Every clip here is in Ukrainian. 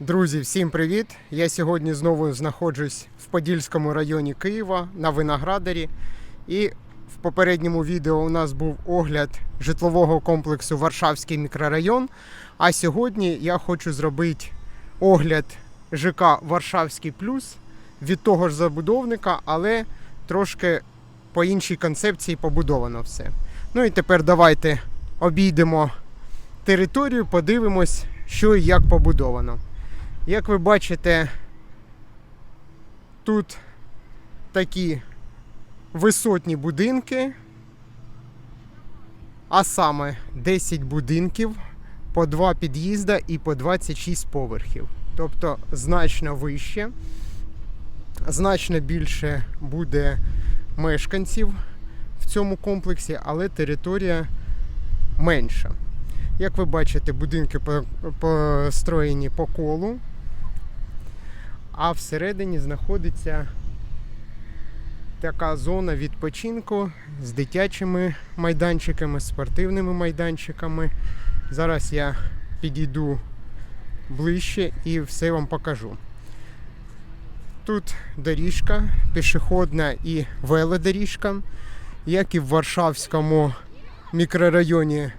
Друзі, всім привіт! Я сьогодні знову знаходжусь в Подільському районі Києва на Виноградарі. І в попередньому відео у нас був огляд житлового комплексу Варшавський мікрорайон. А сьогодні я хочу зробити огляд ЖК Варшавський Плюс від того ж забудовника, але трошки по іншій концепції побудовано все. Ну і тепер давайте обійдемо територію, подивимось, що і як побудовано. Як ви бачите, тут такі висотні будинки, а саме 10 будинків, по 2 під'їзда і по 26 поверхів. Тобто значно вище, значно більше буде мешканців в цьому комплексі, але територія менша. Як ви бачите, будинки построєні по колу, а всередині знаходиться така зона відпочинку з дитячими майданчиками, спортивними майданчиками. Зараз я підійду ближче і все вам покажу. Тут доріжка, пішохідна і велодоріжка, як і в Варшавському мікрорайоні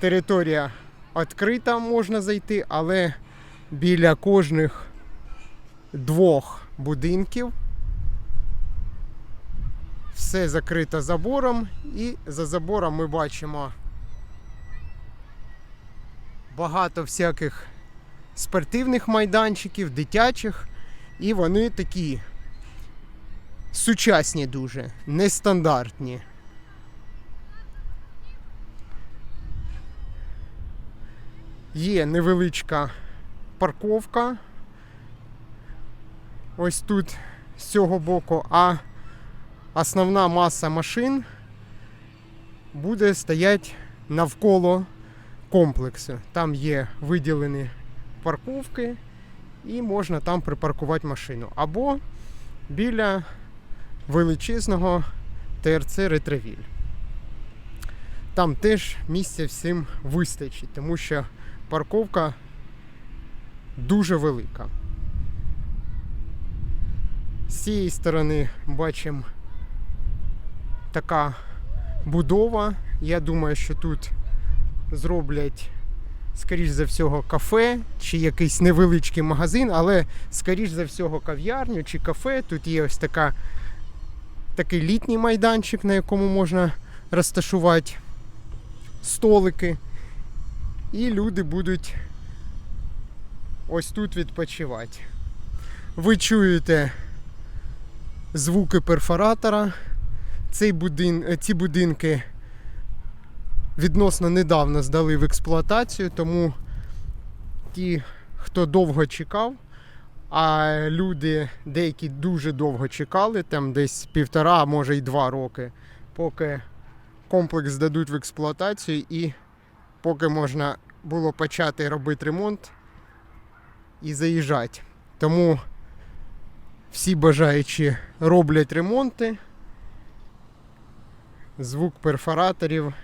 територія відкрита, можна зайти, але біля кожних двох будинків все закрито забором, і за забором ми бачимо багато всяких спортивних майданчиків, дитячих, і вони такі сучасні дуже, нестандартні. Є невеличка парковка. Ось тут з цього боку, а основна маса машин буде стояти навколо комплексу. Там є виділені парковки і можна там припаркувати машину. Або біля величезного ТРЦ Ретровіль. Там теж місця всім вистачить, тому що парковка дуже велика. З цієї сторони бачимо така будова. Я думаю, що тут зроблять, скоріш за всього, кафе чи якийсь невеличкий магазин, але скоріш за всього кав'ярню чи кафе. Тут є ось така, такий літній майданчик, на якому можна розташувати столики. І люди будуть ось тут відпочивати. Ви чуєте звуки перфоратора. Цей будин, е, ці будинки відносно недавно здали в експлуатацію, тому ті, хто довго чекав, а люди деякі дуже довго чекали, там десь півтора, а може й два роки, поки комплекс здадуть в експлуатацію і поки можна було почати робити ремонт і заїжджати. Тому всі бажаючі роблять ремонти. Звук перфораторів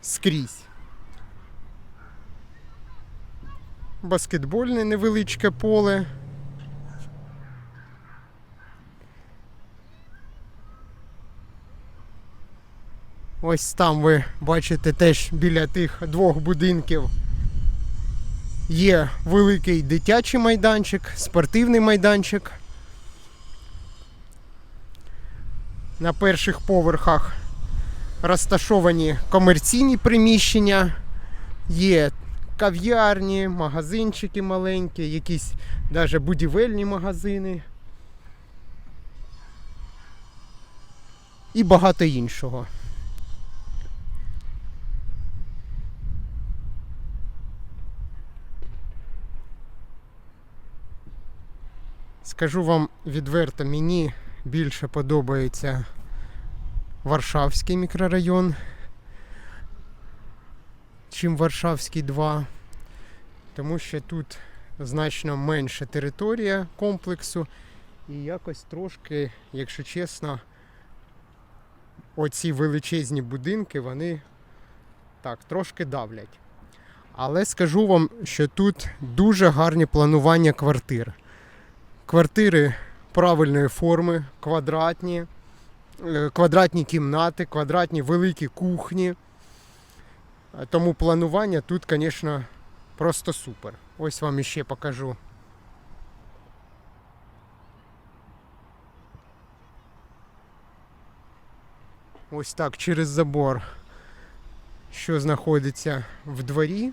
скрізь. Баскетбольне невеличке поле. Ось там ви бачите теж біля тих двох будинків є великий дитячий майданчик, спортивний майданчик. На перших поверхах розташовані комерційні приміщення, є кав'ярні, магазинчики маленькі, якісь навіть будівельні магазини. І багато іншого. Скажу вам відверто, мені більше подобається Варшавський мікрорайон, чим Варшавський 2, тому що тут значно менша територія комплексу і якось трошки, якщо чесно, оці величезні будинки, вони так, трошки давлять. Але скажу вам, що тут дуже гарні планування квартир. Квартири правильної форми, квадратні, е, квадратні кімнати, квадратні великі кухні. Е, Тому планування тут, звісно, просто супер. Ось вам іще покажу. Ось так через забор, що знаходиться в дворі.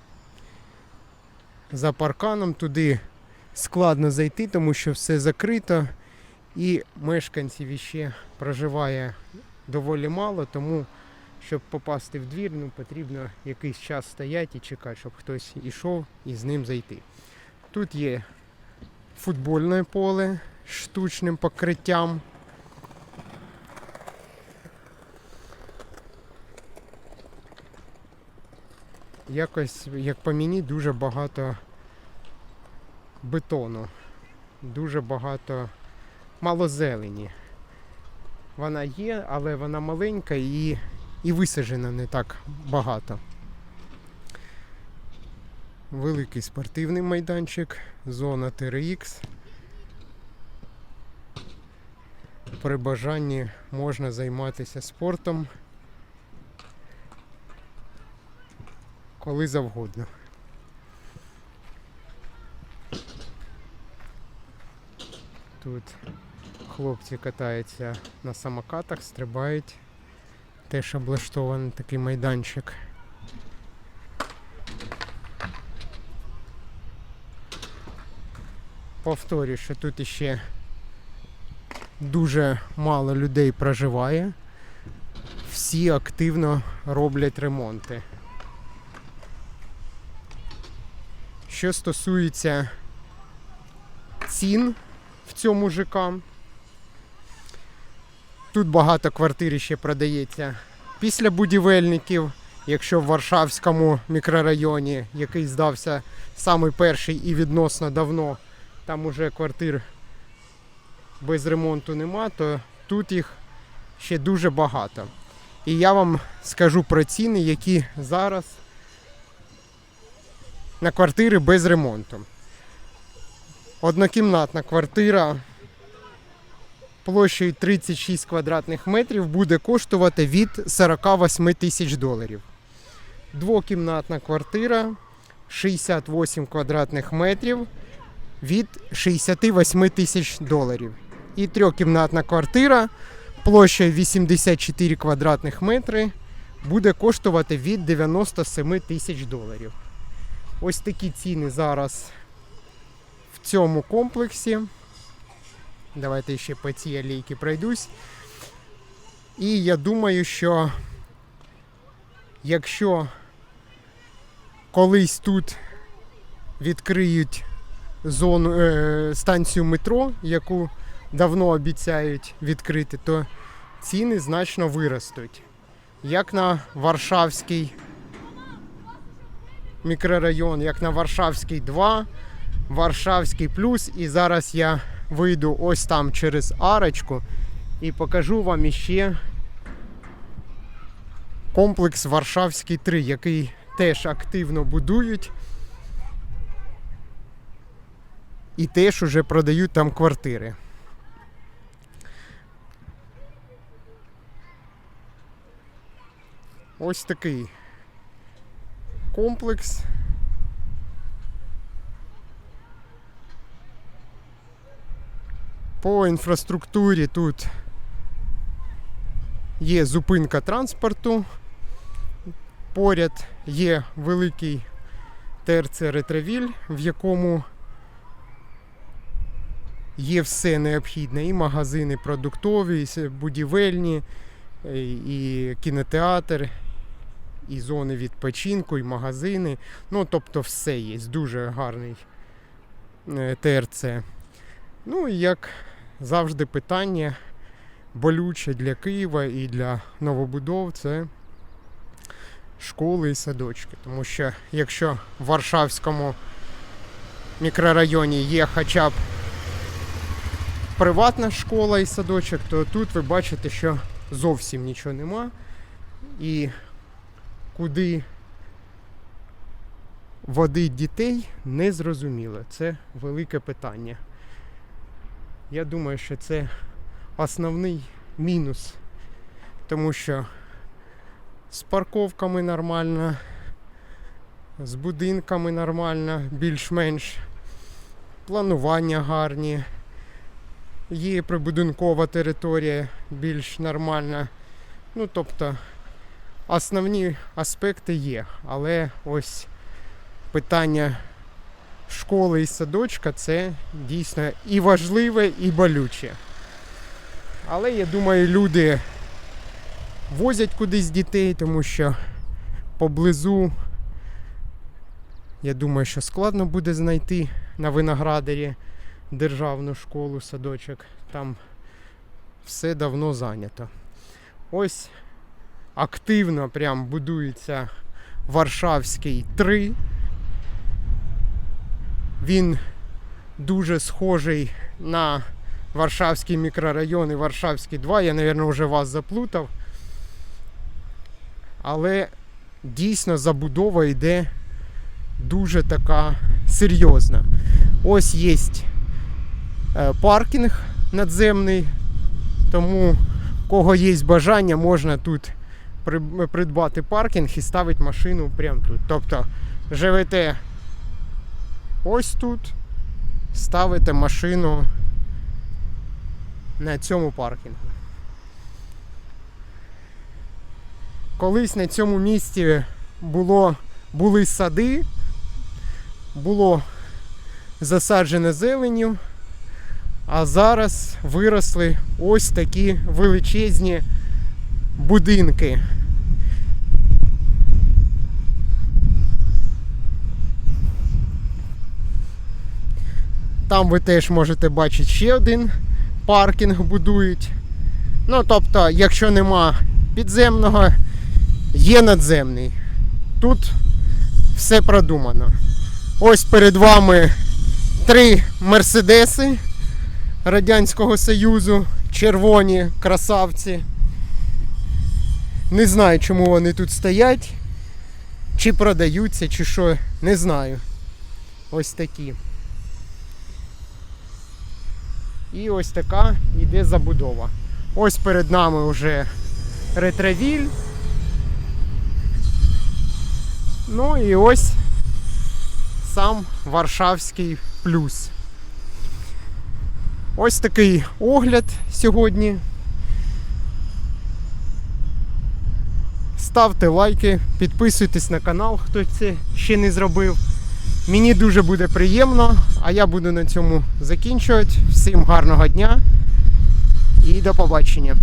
За парканом туди складно зайти, тому що все закрито. І мешканців іще проживає доволі мало, тому щоб попасти в двір, ну, потрібно якийсь час стояти і чекати, щоб хтось ішов і з ним зайти. Тут є футбольне поле з штучним покриттям. Якось, як по мені, дуже багато бетону, дуже багато мало зелені. Вона є, але вона маленька і, і висаджена не так багато. Великий спортивний майданчик, зона TRX. При бажанні можна займатися спортом коли завгодно. Тут хлопці катаються на самокатах, стрибають. Теж облаштований такий майданчик. Повторюю, що тут іще дуже мало людей проживає. Всі активно роблять ремонти. Що стосується цін в цьому ЖК, тут багато квартир ще продається після будівельників, якщо в Варшавському мікрорайоні, який здався самий перший і відносно давно, там уже квартир без ремонту нема, то тут їх ще дуже багато. І я вам скажу про ціни, які зараз на квартири без ремонту. Однокімнатна квартира площею 36 квадратних метрів буде коштувати від 48 тисяч доларів. Двокімнатна квартира 68 квадратних метрів від 68 тисяч доларів. І трьохкімнатна квартира площею 84 квадратних метри буде коштувати від 97 тисяч доларів. Ось такі ціни зараз цьому комплексі. Давайте ще по цій алейці пройдусь. І я думаю, що якщо колись тут відкриють зону, е, станцію метро, яку давно обіцяють відкрити, то ціни значно виростуть. Як на Варшавський мікрорайон, як на Варшавський 2, Варшавський плюс. І зараз я вийду ось там через арочку і покажу вам іще комплекс Варшавський 3, який теж активно будують. І теж уже продають там квартири. Ось такий комплекс. По інфраструктурі тут є зупинка транспорту. Поряд є великий ТРЦ Ретровіль, в якому є все необхідне. І магазини продуктові, і будівельні, і- і кінотеатр, і зони відпочинку, і магазини. Ну, тобто все є. Дуже гарний е, ТРЦ. Ну і як завжди, питання болюче для Києва і для новобудов це школи і садочки. Тому що якщо в Варшавському мікрорайоні є хоча б приватна школа і садочок, то тут ви бачите, що зовсім нічого нема. І куди водить дітей, не зрозуміло. Це велике питання. Я думаю, що це основний мінус, тому що з парковками нормально, з будинками нормально, більш-менш, планування гарні, є прибудинкова територія більш нормальна. Ну, тобто, основні аспекти є, але ось питання школи і садочка це дійсно і важливе, і болюче. Але я думаю, люди возять кудись дітей, тому що поблизу, я думаю, що складно буде знайти на виноградарі державну школу, садочок. Там все давно зайнято. Ось активно прям будується Варшавський 3. Він дуже схожий на Варшавський мікрорайон і Варшавський 2. Я, мабуть, вже вас заплутав. Але дійсно забудова йде дуже така серйозна. Ось є е, паркінг надземний, тому кого є бажання, можна тут придбати паркінг і ставити машину прямо тут. Тобто живете ось тут, ставите машину на цьому паркінгу. Колись на цьому місці було, були сади, було засаджене зеленню, а зараз виросли ось такі величезні будинки. Там ви теж можете бачити ще один паркінг будують. Ну, тобто, якщо нема підземного, є надземний. Тут все продумано. Ось перед вами три мерседеси Радянського Союзу, червоні красавці. Не знаю, чому вони тут стоять, чи продаються, чи що, не знаю. Ось такі. І ось така йде забудова. Ось перед нами вже ретровіль. Ну і ось сам Варшавський плюс. Ось такий огляд сьогодні. Ставте лайки, підписуйтесь на канал, хто це ще не зробив. Мені дуже буде приємно, а я буду на цьому закінчувати. Всім гарного дня і до побачення.